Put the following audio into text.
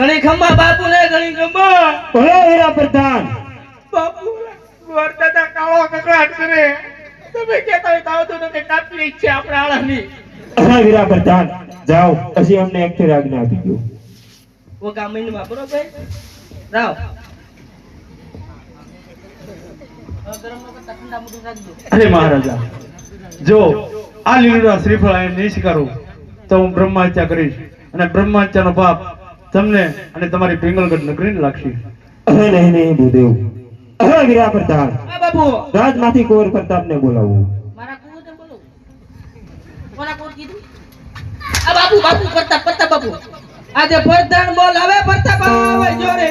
ઘણી ખંભા બાપુ ને ઘણી ખંભા. ભલે હીરા પ્રધાન. બાપુ વરદાતા કાળો કકડાટ કરે. તમે કહેતા હોય તાવ તો કે કાપી ઈચ્છે આપણે આળાની. અરે હીરા પ્રધાન જાઓ. પછી અમને એક ફેર આજ્ઞા આપી દો ઓ ગામીનમાં બરોબર? રાવ ગરમ નો કરતા ઠંડા મોઢું રાખજો અરે મહારાજા જો આ લીલુડા શ્રીફળ અહીં નહીં સ્વીકારું તો હું બ્રહ્મહત્યા કરીશ. અને બ્રહ્મહત્યાનો પાપ તમને અને તમારી પિંગલગઢ નગરીને લાગશે. હવે નહીં નહીં ભૂદેવ. વીરા પ્રધાન આ બાપુ! રાજમાંથી કુંવર પ્રતાપને બોલાવો. મારા કુવો ને બોલો કોના કોર કીધું? આ બાપુ બાપુ કરતા કરતા બાપુ. આજે પરધાન બોલ હવે પ્રતાપ આવે જોરે.